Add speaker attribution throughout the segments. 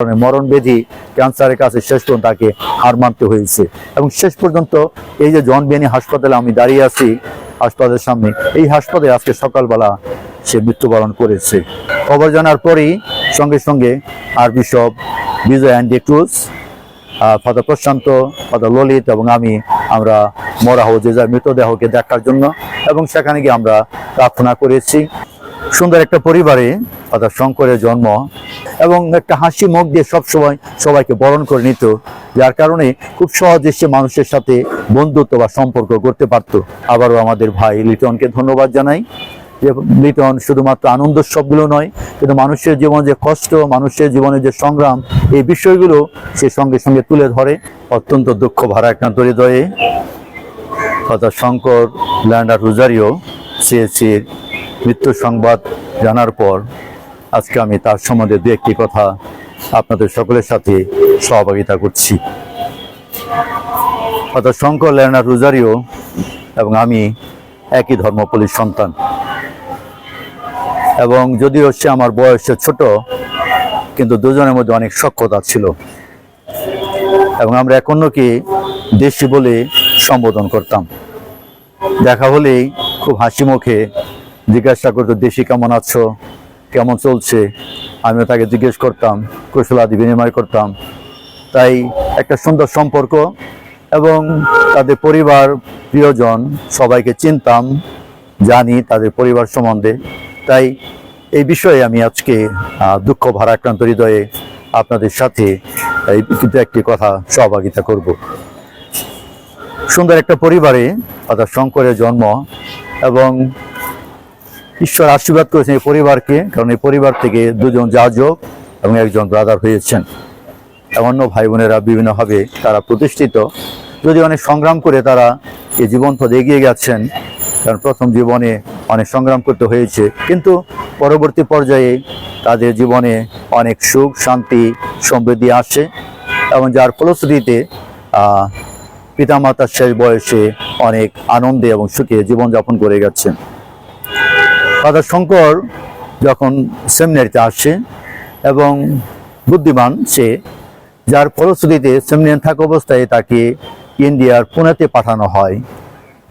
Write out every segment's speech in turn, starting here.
Speaker 1: কারণে মরণবেধি ক্যান্সারের কাছে শেষ পর্যন্ত তাকে হার মানতে হয়েছে। এবং শেষ পর্যন্ত এই যে জন বেনি হাসপাতালে আমি দাঁড়িয়ে আছি হাসপাতালের সামনে, এই হাসপাতালে আজকে সকালবেলা সে মৃত্যুবরণ করেছে। খবর জানার পরেই সঙ্গে সঙ্গে আর bishop Vijay Andy Cruz father Prashant, father Lalit এবং আমি, আমরা মরা যে যার মৃতদেহকে দেখার জন্য এবং সেখানে গিয়ে আমরা প্রার্থনা করেছি। সুন্দর একটা পরিবারে অর্থাৎ শঙ্করের জন্ম এবং একটা হাসি মুখ দিয়ে সবসময় সবাইকে বরণ করে নিত, যার কারণে খুব সহজে সে মানুষের সাথে বন্ধুত্ব বা সম্পর্ক করতে পারত। আবারও আমাদের ভাই লিটনকে ধন্যবাদ জানাই। যে লিটন শুধুমাত্র আনন্দ সবগুলো নয়, কিন্তু মানুষের জীবনে যে কষ্ট, মানুষের জীবনে যে সংগ্রাম, এই বিষয়গুলো সে সঙ্গে সঙ্গে তুলে ধরে। অত্যন্ত দুঃখ ভারাক্রান্ত হৃদয়ে। অর্থাৎ শঙ্কর, ল্যান্ডার রোজারিও সিএসির মৃত্যু সংবাদ জানার পর আজকে আমি তার সম্বন্ধে দু একটি কথা আপনাদের সকলের সাথে সহভাগিতা করছি। অর্থাৎ শঙ্কর ল্যান্ডার রোজারিও এবং আমি একই ধর্মপল্লীর সন্তান। এবং যদিও সে আমার বয়সে ছোট, কিন্তু দুজনের মধ্যে অনেক সক্ষতা ছিল। এবং আমরা এক অন্যকে দেশি বলে সম্বোধন করতাম। দেখা হলেই খুব হাসি মুখে জিজ্ঞাসা করতো, দেশি কেমন আছো? কেমন চলছে? আমিও তাকে জিজ্ঞেস করতাম, কুশলাদি বিনিময় করতাম। তাই একটা সুন্দর সম্পর্ক এবং তাদের পরিবার, প্রিয়জন, সবাইকে চিনতাম, জানি তাদের পরিবার সম্বন্ধে। তাই এই বিষয়ে আমি আজকে দুঃখ ভারাক্রান্ত হৃদয়ে আপনাদের সাথে একটি কথা সহভাগিতা করব। সুন্দর একটা পরিবারে অর্থাৎ শঙ্করের জন্ম এবং ঈশ্বর আশীর্বাদ করেছেন এই পরিবারকে, কারণ এই পরিবার থেকে দুজন যাজক এবং একজন ব্রাদার হয়েছেন। অন্য ভাই বোনেরা বিভিন্নভাবে তারা প্রতিষ্ঠিত। যদি অনেক সংগ্রাম করে তারা এই জীবন পথে এগিয়ে গেছেন, কারণ প্রথম জীবনে অনেক সংগ্রাম করতে হয়েছে। কিন্তু পরবর্তী পর্যায়ে তাদের জীবনে অনেক সুখ, শান্তি, সমৃদ্ধি আসে এবং যার ফলশ্রুতিতে পিতামাতার শেষ বয়সে অনেক আনন্দে এবং সুখে জীবনযাপন করে গেছেন। ফাদার শঙ্কর যখন সেমিনারিতে আসে এবং বুদ্ধিমান সে, যার ফলশ্রুতিতে সেমিনারি থাকা অবস্থায় তাকে ইন্ডিয়ার পুনেতে পাঠানো হয়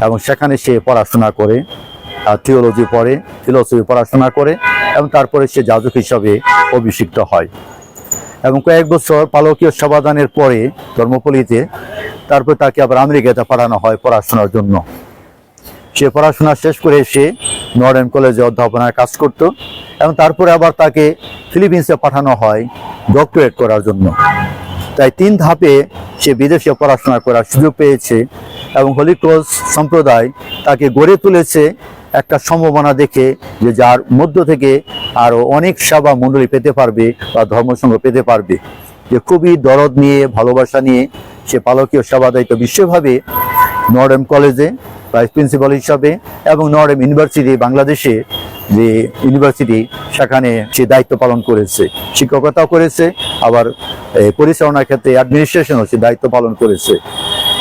Speaker 1: এবং সেখানে সে পড়াশোনা করে থিওলজি পড়ে ফিলোসফি পড়াশোনা করে এবং তারপরে সে যাজক হিসাবে অভিষিক্ত হয়। এবং কয়েক বছর পালকীয় সমাধানের পরে ধর্মপল্লীতে তারপর তাকে আবার আমেরিকাতে পাঠানো হয় পড়াশোনার জন্য। সে পড়াশোনা শেষ করে এসে নর্ডেন কলেজে অধ্যাপনার কাজ করত এবং তারপরে আবার তাকে ফিলিপিন্সে পাঠানো হয় ডক্টরেট করার জন্য। তাই তিন ধাপে সে বিদেশে পড়াশোনা করার সুযোগ পেয়েছে এবং হোলি ক্রস সম্প্রদায় তাকে গড়ে তুলেছে একটা সম্ভাবনা দেখে যে যার মধ্য থেকে আরও অনেক সেবা মণ্ডলী পেতে পারবে বা ধর্মসংঘ পেতে পারবে। যে খুবই দরদ নিয়ে, ভালোবাসা নিয়ে সে পালকীয় সেবা দায়িত্ব বিশ্বভাবে নর্ডেম কলেজে ভাইস প্রিন্সিপাল হিসাবে এবং নর্ডেম ইউনিভার্সিটি বাংলাদেশে যে ইউনিভার্সিটি সেখানে সে দায়িত্ব পালন করেছে, শিক্ষকতাও করেছে, আবার পরিচালনার ক্ষেত্রে অ্যাডমিনিস্ট্রেশনও সে দায়িত্ব পালন করেছে।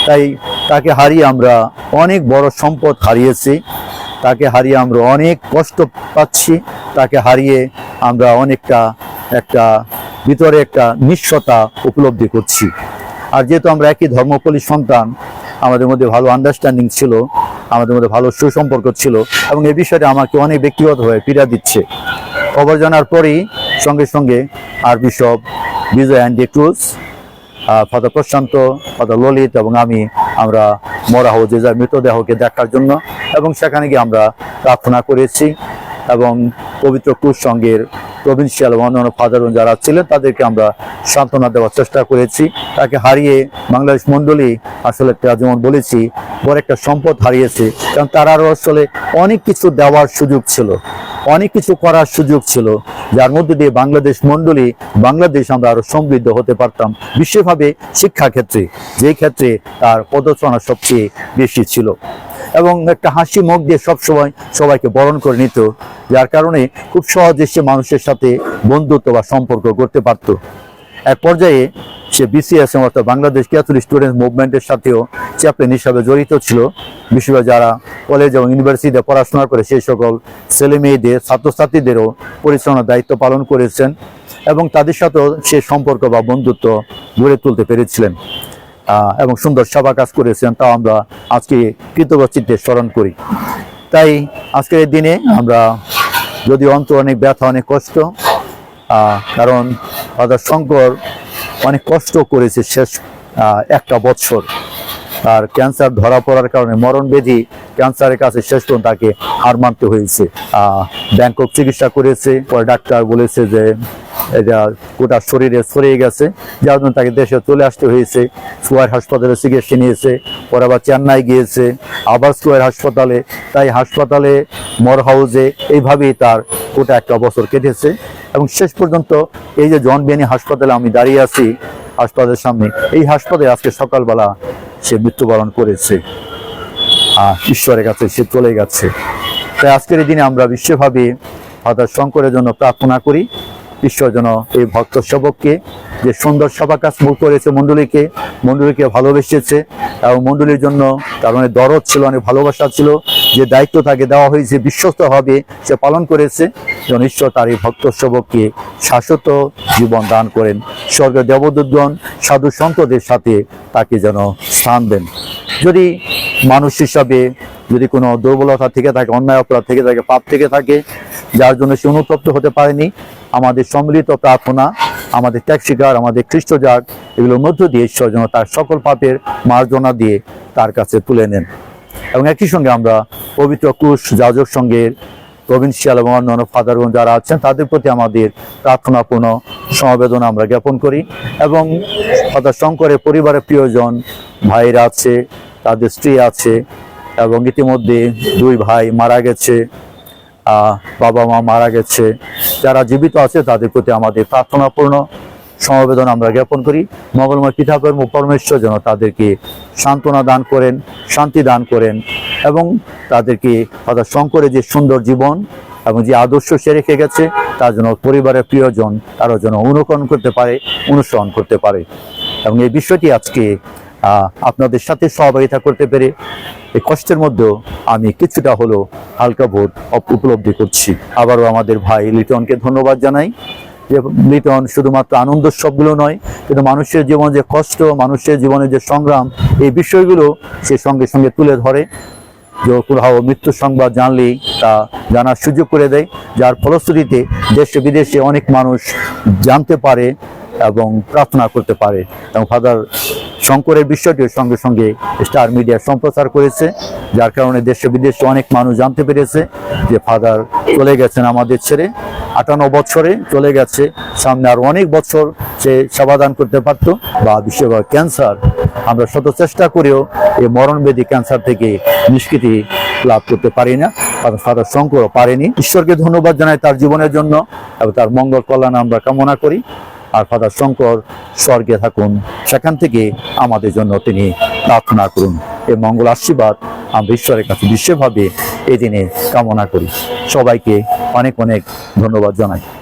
Speaker 1: তাই তাকে হারিয়ে আমরা অনেক বড় সম্পদ হারিয়েছি, তাকে হারিয়ে আমরা অনেক কষ্ট পাচ্ছি, তাকে হারিয়ে আমরা অনেকটা একটা, ভিতরে একটা নিঃস্বতা উপলব্ধি করছি। আর যেহেতু আমরা একই ধর্মপল্লী সন্তান আমাদের মধ্যে ভালো আন্ডারস্ট্যান্ডিং ছিল, আমাদের মধ্যে ভালো সুসম্পর্ক ছিল এবং এই বিষয়টা আমাকে অনেক ব্যক্তিগতভাবে পীড়া দিচ্ছে। খবর জানার পরেই সঙ্গে সঙ্গে আর bishop Vijay Andy Cruz father Prashant, father Lalit এবং আমি আমরা মরা যার মৃতদেহকে দেখার জন্য এবং সেখানে গিয়ে আমরা প্রার্থনা করেছি। এবং পবিত্র ক্রুজ সঙ্গের প্রভিন্সিয়াল এবং অন্যান্য ফাদার যারা ছিলেন, তাদেরকে আমরা সান্ত্বনা দেওয়ার চেষ্টা করেছি। তাকে হারিয়ে বাংলাদেশ মণ্ডলী আসলে যেমন বলেছি, বড় একটা সম্পদ হারিয়েছে। কারণ তার আরও আসলে অনেক কিছু দেওয়ার সুযোগ ছিল। অনেক কিছু করার সুযোগ ছিল। যার মধ্যে দিয়ে বাংলাদেশ মণ্ডলী, বাংলাদেশ আমরা আরও সমৃদ্ধ হতে পারতাম বিশ্বভাবে শিক্ষা ক্ষেত্রে যে ক্ষেত্রে তার পদচারণা সবচেয়ে বেশি ছিল। এবং একটা হাসি মুখ দিয়ে সবসময় সবাইকে বরণ করে নিত, যার কারণে খুব সহজে সে মানুষের সাথে বন্ধুত্ব বা সম্পর্ক করতে পারত। এক পর্যায়ে সে বিসিএস অর্থাৎ বাংলাদেশ ক্যাথলিক স্টুডেন্ট মুভমেন্টের সাথেও চ্যাপ্লেন হিসাবে জড়িত ছিল। বিশেষ যারা কলেজ এবং ইউনিভার্সিটিতে পড়াশোনা করে সেই সকল ছেলে মেয়েদের, ছাত্রছাত্রীদেরও পরিচালনার দায়িত্ব পালন করেছেন এবং তাদের সাথেও সে সম্পর্ক বা বন্ধুত্ব গড়ে তুলতে পেরেছিলেন। এবং সুন্দর সেবা কাজ করেছেন, তাও আমরা আজকে কৃতজ্ঞচিত্তে স্মরণ করি। তাই আজকের দিনে আমরা যদি অন্তর অনেক ব্যথা, অনেক কষ্ট কারণ ফাদার শঙ্কর অনেক কষ্ট করেছে শেষ একটা বছর আর ক্যান্সার ধরা পড়ার কারণে মরণ ব্যাধি ক্যান্সারের কাছে শেষ পর্যন্ত তাকে হার মানতে হয়েছে ব্যাংকক চিকিৎসা করেছে, পরে ডাক্তার বলেছে যে এটা গোটা শরীরে ছড়িয়ে গেছে, যার জন্য তাকে দেশে চলে আসতে হয়েছে। সুয়ার হাসপাতালে চিকিৎসা নিয়েছে, পরে আবার চেন্নাই গিয়েছে, আবার সুয়ার হাসপাতালে। তাই হাসপাতালে মর হাউসে এইভাবেই তার গোটা একটা বছর কেটেছে। এবং শেষ পর্যন্ত এই যে জন বিয়ানি হাসপাতালে আমি দাঁড়িয়ে আছি, হাসপাতালের সামনে, এই হাসপাতালে আজকে সকালবেলা সে মৃত্যুবরণ করেছে। ঈশ্বরের কাছে সে চলে গেছে তাই আজকের দিনে আমরা বিশ্বভাবে ফাদার শঙ্করের জন্য প্রার্থনা করি, ঈশ্বর যেন এই ভক্ত সেবককে যে সুন্দর সভা কাজ মুখ করেছে মণ্ডলীকে মণ্ডলীকে ভালোবেসেছে এবং মণ্ডলীর জন্য তার অনেক দরদ ছিল, অনেক ভালোবাসা ছিল, যে দায়িত্ব তাকে দেওয়া হয়েছে বিশ্বস্ত হবে সে পালন করেছে, যেন ঈশ্বর তার এই ভক্ত সেবককে শাশ্বত জীবন দান করেন। স্বর্গের দেবদূতগণ, সাধু সন্তদের সাথে তাকে যেন স্থান দেন। যদি মানুষ হিসাবে যদি কোনো দুর্বলতা থেকে থাকে, অন্যায় অপরাধ থেকে থাকে, পাপ থেকে থাকে, যার জন্য সে অনুতপ্ত হতে পারেনি, আমাদের সম্মিলিত প্রার্থনা, আমাদের ত্যাগ স্বীকার, আমাদের খ্রিস্টজাগ এগুলোর মধ্য দিয়ে ঈশ্বর যেন তার সকল পাপের মার্জনা দিয়ে তার কাছে তুলে নেন। এবং একই সঙ্গে আমরা পবিত্র কুশ যাজক সঙ্গের প্রভিন্সিয়াল এবং অন্যান্য ফাদারগণ যারা আছেন, তাদের প্রতি আমাদের প্রার্থনাপূর্ণ সমবেদনা আমরা জ্ঞাপন করি। এবং ফাদার শঙ্করের পরিবারের প্রিয়জন ভাইরা আছে তাদের স্ত্রী আছে এবং ইতিমধ্যে দুই ভাই মারা গেছে বাবা মা মারা গেছে। যারা জীবিত আছে তাদের প্রতি আমাদের প্রার্থনাপূর্ণ সমবেদনা আমরা জ্ঞাপন করি। মঙ্গলময় পিতাকর পরমেশ্বর যেন তাদেরকে সান্ত্বনা দান করেন, শান্তি দান করেন এবং তাদেরকে ফাদার শঙ্করের যে সুন্দর জীবন এবং যে আদর্শ সে রেখে গেছে তার জন্য পরিবারের প্রিয়জন তারা যেন অনুকরণ করতে পারে, অনুসরণ করতে পারে। এবং এই বিষয়টি আজকে আপনাদের সাথে সহযোগিতা করতে পেরে এই কষ্টের মধ্যেও আমি কিছুটা হলো হালকা ভোট উপলব্ধি করছি। আবারও আমাদের ভাই লিটনকে ধন্যবাদ জানাই। যে লিটন শুধুমাত্র আনন্দ সবগুলো নয়, কিন্তু মানুষের জীবনে যে কষ্ট, মানুষের জীবনে যে সংগ্রাম, এই বিষয়গুলো সে সঙ্গে সঙ্গে তুলে ধরে। যে কোথাও মৃত্যু সংবাদ জানলেই তা জানার সুযোগ করে দেয়, যার ফলশ্রুতিতে দেশে বিদেশে অনেক মানুষ জানতে পারে এবং প্রার্থনা করতে পারে। এবং ফাদার শঙ্করের বিষয়টিও সঙ্গে সঙ্গে স্টার মিডিয়া সম্প্রচার করেছে, যার কারণে দেশে বিদেশে অনেক মানুষ জানতে পেরেছে যে ফাদার চলে গেছেন আমাদের ছেড়ে। আটান্ন বছরে চলে গেছে, সামনে আর অনেক বছর সে সেবাদান করতে পারতো বা বিশ্বভাগ ক্যান্সার। আমরা শত চেষ্টা করেও এই মরণবেদী ক্যান্সার থেকে নিষ্কৃতি লাভ করতে পারি না ফাদার ফাদার শঙ্করও পারেনি। ঈশ্বরকে ধন্যবাদ জানাই তার জীবনের জন্য এবং তার মঙ্গল কল্যাণ আমরা কামনা করি। আর ফাদার শঙ্কর স্বর্গে থাকুন। সেখান থেকে আমাদের জন্য তিনি প্রার্থনা করুন। এই মঙ্গল আশীর্বাদ আমরা ঈশ্বরের কাছে বিশ্বভাবে এই দিনে কামনা করি। সবাইকে অনেক অনেক ধন্যবাদ জানাই।